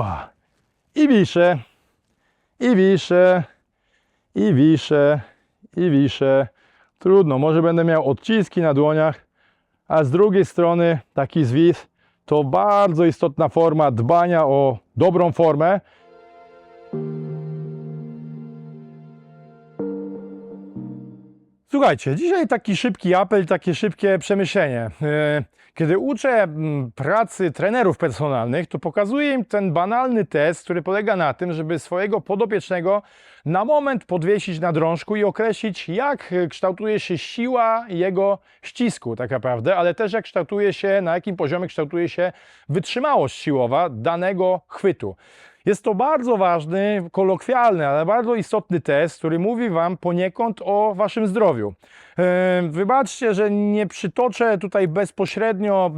Opa. I wiszę, i wiszę, i wiszę, i wiszę. Trudno, może będę miał odciski na dłoniach, a z drugiej strony taki zwis to bardzo istotna forma dbania o dobrą formę. Słuchajcie, dzisiaj taki szybki apel, takie szybkie przemyślenie. E, Kiedy uczę pracy trenerów personalnych, to pokazuję im ten banalny test, który polega na tym, żeby swojego podopiecznego na moment podwiesić na drążku i określić, jak kształtuje się siła jego ścisku, tak naprawdę, ale też jak kształtuje się, na jakim poziomie kształtuje się wytrzymałość siłowa danego chwytu. Jest to bardzo ważny, kolokwialny, ale bardzo istotny test, który mówi Wam poniekąd o Waszym zdrowiu. E, Wybaczcie, że nie przytoczę tutaj bezpośrednio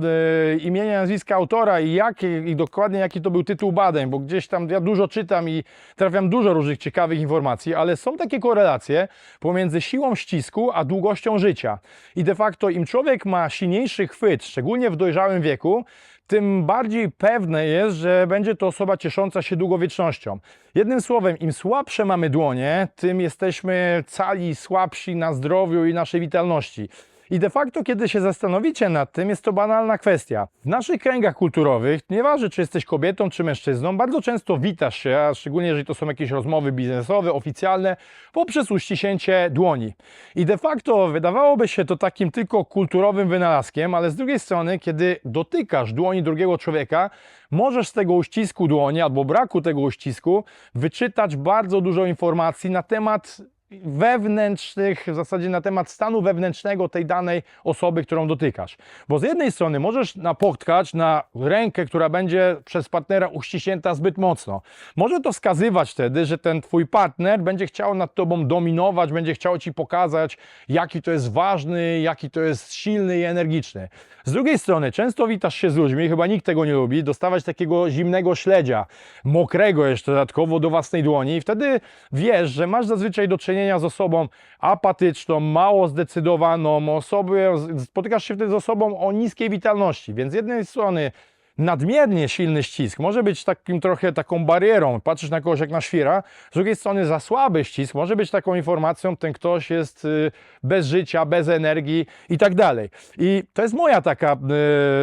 e, imienia, nazwiska autora i, jakie, i dokładnie jaki to był tytuł badań, bo gdzieś tam ja dużo czytam i trafiam dużo różnych ciekawych informacji, ale są takie korelacje pomiędzy siłą ścisku a długością życia. I de facto im człowiek ma silniejszy chwyt, szczególnie w dojrzałym wieku, tym bardziej pewne jest, że będzie to osoba ciesząca się długowiecznością. Jednym słowem, im słabsze mamy dłonie, tym jesteśmy cali słabsi na zdrowiu i naszej witalności. I de facto, kiedy się zastanowicie nad tym, jest to banalna kwestia. W naszych kręgach kulturowych, nieważne czy jesteś kobietą czy mężczyzną, bardzo często witasz się, a szczególnie jeżeli to są jakieś rozmowy biznesowe, oficjalne, poprzez uściśnięcie dłoni. I de facto wydawałoby się to takim tylko kulturowym wynalazkiem, ale z drugiej strony, kiedy dotykasz dłoni drugiego człowieka, możesz z tego uścisku dłoni albo braku tego uścisku wyczytać bardzo dużo informacji na temat wewnętrznych, w zasadzie na temat stanu wewnętrznego tej danej osoby, którą dotykasz. Bo z jednej strony możesz napotkać na rękę, która będzie przez partnera uściśnięta zbyt mocno. Może to wskazywać wtedy, że ten twój partner będzie chciał nad tobą dominować, będzie chciał ci pokazać, jaki to jest ważny, jaki to jest silny i energiczny. Z drugiej strony, często witasz się z ludźmi, chyba nikt tego nie lubi, dostawać takiego zimnego śledzia, mokrego jeszcze dodatkowo do własnej dłoni i wtedy wiesz, że masz zazwyczaj do czynienia z osobą apatyczną, mało zdecydowaną, osobę, spotykasz się wtedy z osobą o niskiej witalności, więc z jednej strony nadmiernie silny ścisk może być takim trochę taką barierą, patrzysz na kogoś jak na świra, z drugiej strony za słaby ścisk może być taką informacją, ten ktoś jest y, bez życia, bez energii i tak dalej. I to jest moja taka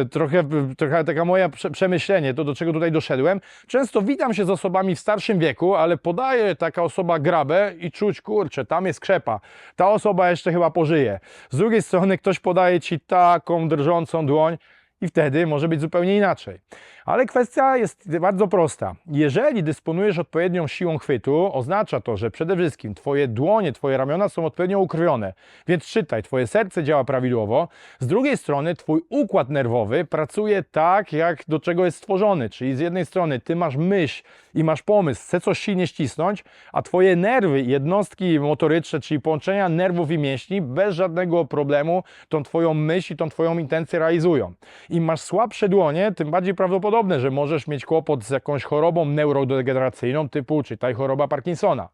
y, trochę, trochę taka moja prze- przemyślenie, to do czego tutaj doszedłem. Często witam się z osobami w starszym wieku, ale podaje taka osoba grabę i czuć, kurczę, tam jest krzepa. Ta osoba jeszcze chyba pożyje. Z drugiej strony ktoś podaje ci taką drżącą dłoń, i wtedy może być zupełnie inaczej. Ale kwestia jest bardzo prosta. Jeżeli dysponujesz odpowiednią siłą chwytu, oznacza to, że przede wszystkim Twoje dłonie, Twoje ramiona są odpowiednio ukrwione. Więc czytaj, Twoje serce działa prawidłowo. Z drugiej strony Twój układ nerwowy pracuje tak, jak do czego jest stworzony. Czyli z jednej strony Ty masz myśl i masz pomysł, chcesz coś silnie ścisnąć, a Twoje nerwy, jednostki motoryczne, czyli połączenia nerwów i mięśni, bez żadnego problemu tą Twoją myśl i tą Twoją intencję realizują. Im masz słabsze dłonie, tym bardziej prawdopodobne, że możesz mieć kłopot z jakąś chorobą neurodegeneracyjną typu, czytaj choroba Parkinsona.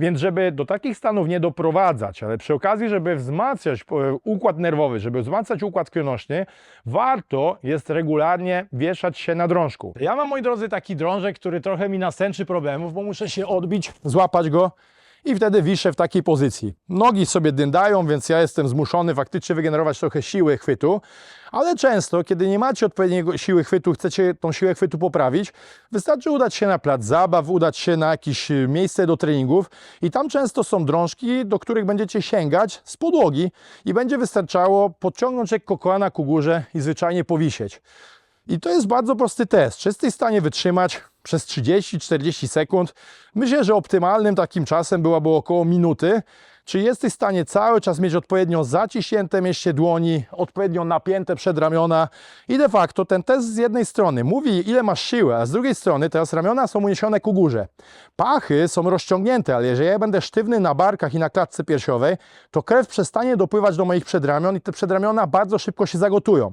Więc żeby do takich stanów nie doprowadzać, ale przy okazji, żeby wzmacniać e, układ nerwowy, żeby wzmacniać układ krwionośny, warto jest regularnie wieszać się na drążku. Ja mam, moi drodzy, taki drążek, który trochę mi nasęczy problemów, bo muszę się odbić, złapać go i wtedy wiszę w takiej pozycji. Nogi sobie dyndają, więc ja jestem zmuszony faktycznie wygenerować trochę siły chwytu, ale często, kiedy nie macie odpowiedniej siły chwytu, chcecie tą siłę chwytu poprawić, wystarczy udać się na plac zabaw, udać się na jakieś y, miejsce do treningów i tam często są drążki, do których będziecie sięgać z podłogi i będzie wystarczało podciągnąć lekko kolana ku górze i zwyczajnie powisieć. I to jest bardzo prosty test. Czy jesteś w stanie wytrzymać przez 30-40 sekund? Myślę, że optymalnym takim czasem byłaby około minuty. Czy jesteś w stanie cały czas mieć odpowiednio zaciśnięte mieście dłoni, odpowiednio napięte przedramiona i de facto ten test z jednej strony mówi ile masz siły, a z drugiej strony teraz ramiona są uniesione ku górze. Pachy są rozciągnięte, ale jeżeli ja będę sztywny na barkach i na klatce piersiowej, to krew przestanie dopływać do moich przedramion i te przedramiona bardzo szybko się zagotują.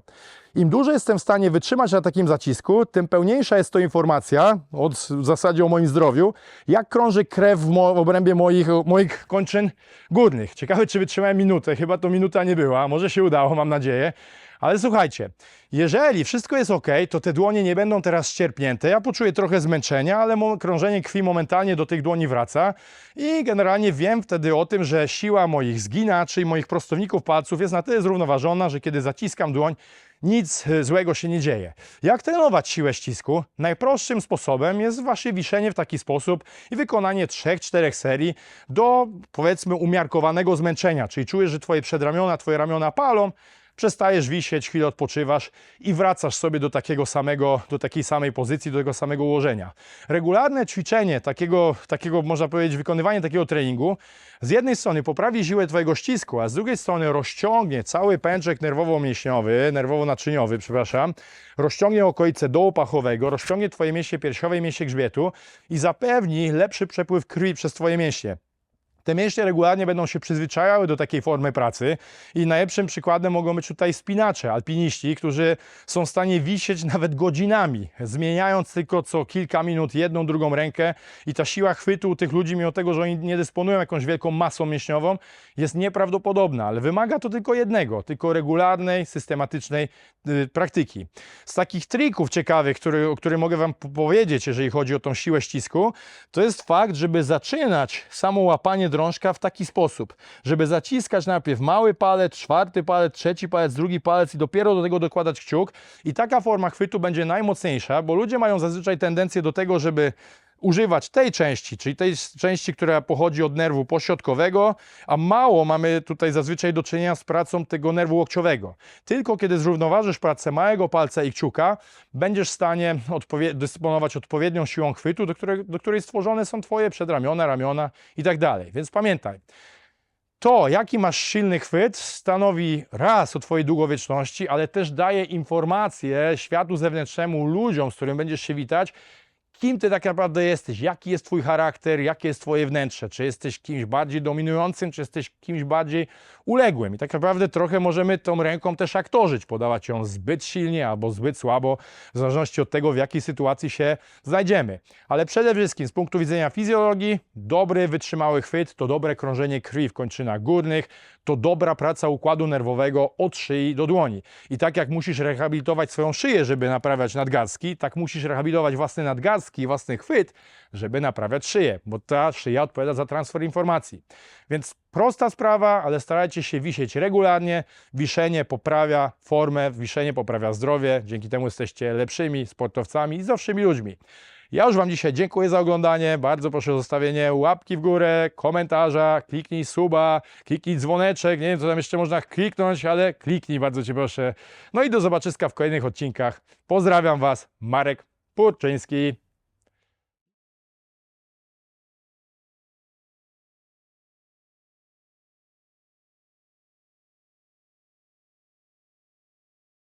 Im dłużej jestem w stanie wytrzymać na takim zacisku, tym pełniejsza jest to informacja, od, w zasadzie o moim zdrowiu, jak krąży krew w, mo, w obrębie moich, moich kończyn górnych. Ciekawe, czy wytrzymałem minutę. Chyba to minuta nie była. Może się udało, mam nadzieję. Ale słuchajcie, jeżeli wszystko jest ok, to te dłonie nie będą teraz ścierpnięte. Ja poczuję trochę zmęczenia, ale krążenie krwi momentalnie do tych dłoni wraca i generalnie wiem wtedy o tym, że siła moich zginaczy i moich prostowników palców jest na tyle zrównoważona, że kiedy zaciskam dłoń, nic e, złego się nie dzieje. Jak trenować siłę ścisku? Najprostszym sposobem jest wasze wiszenie w taki sposób i wykonanie 3-4 serii do powiedzmy umiarkowanego zmęczenia, czyli czujesz, że twoje przedramiona, twoje ramiona palą, przestajesz wisieć, chwilę odpoczywasz i wracasz sobie do takiego samego, do takiej samej pozycji, do tego samego ułożenia. Regularne ćwiczenie takiego, takiego można powiedzieć, wykonywanie takiego treningu z jednej strony poprawi siłę twojego ścisku, a z drugiej strony rozciągnie cały pęczek nerwowo-mięśniowy, nerwowo-naczyniowy, przepraszam, rozciągnie okolice dołu pachowego, rozciągnie twoje mięśnie piersiowe i mięśnie grzbietu i zapewni lepszy przepływ krwi przez twoje mięśnie. Te mięśnie regularnie będą się przyzwyczajały do takiej formy pracy i najlepszym przykładem mogą być tutaj spinacze, alpiniści, którzy są w stanie wisieć nawet godzinami, zmieniając tylko co kilka minut jedną, drugą rękę i ta siła chwytu u tych ludzi, mimo tego, że oni nie dysponują jakąś wielką masą mięśniową, jest nieprawdopodobna, ale wymaga to tylko jednego, tylko regularnej, systematycznej y, praktyki. Z takich trików ciekawych, który, o których mogę Wam po- powiedzieć, jeżeli chodzi o tą siłę ścisku, to jest fakt, żeby zaczynać samo łapanie drążka w taki sposób, żeby zaciskać najpierw mały palec, czwarty palec, trzeci palec, drugi palec i dopiero do tego dokładać kciuk. I taka forma chwytu będzie najmocniejsza, bo ludzie mają zazwyczaj tendencję do tego, żeby używać tej części, czyli tej części, która pochodzi od nerwu pośrodkowego, a mało mamy tutaj zazwyczaj do czynienia z pracą tego nerwu łokciowego. Tylko kiedy zrównoważysz pracę małego palca i kciuka, będziesz w stanie odpowie- dysponować odpowiednią siłą chwytu, do której, do której stworzone są Twoje przedramiona, ramiona i tak dalej. Więc pamiętaj, to, jaki masz silny chwyt, stanowi raz o Twojej długowieczności, ale też daje informację światu zewnętrznemu, ludziom, z którym będziesz się witać, kim Ty tak naprawdę jesteś, jaki jest Twój charakter, jakie jest Twoje wnętrze, czy jesteś kimś bardziej dominującym, czy jesteś kimś bardziej uległym. I tak naprawdę trochę możemy tą ręką też aktorzyć, podawać ją zbyt silnie albo zbyt słabo, w zależności od tego, w jakiej sytuacji się znajdziemy. Ale przede wszystkim z punktu widzenia fizjologii, dobry, wytrzymały chwyt to dobre krążenie krwi w kończynach górnych, to dobra praca układu nerwowego od szyi do dłoni. I tak jak musisz rehabilitować swoją szyję, żeby naprawiać nadgarstki, tak musisz rehabilitować własne nadgarstki i własny chwyt, żeby naprawiać szyję, bo ta szyja odpowiada za transfer informacji. Więc prosta sprawa, ale starajcie się wisieć regularnie. Wiszenie poprawia formę, wiszenie poprawia zdrowie. Dzięki temu jesteście lepszymi sportowcami i zdrowszymi ludźmi. Ja już Wam dzisiaj dziękuję za oglądanie. Bardzo proszę o zostawienie łapki w górę, komentarza, kliknij suba, kliknij dzwoneczek. Nie wiem, co tam jeszcze można kliknąć, ale kliknij, bardzo Cię proszę. No i do zobaczyska w kolejnych odcinkach. Pozdrawiam Was, Marek Purczyński.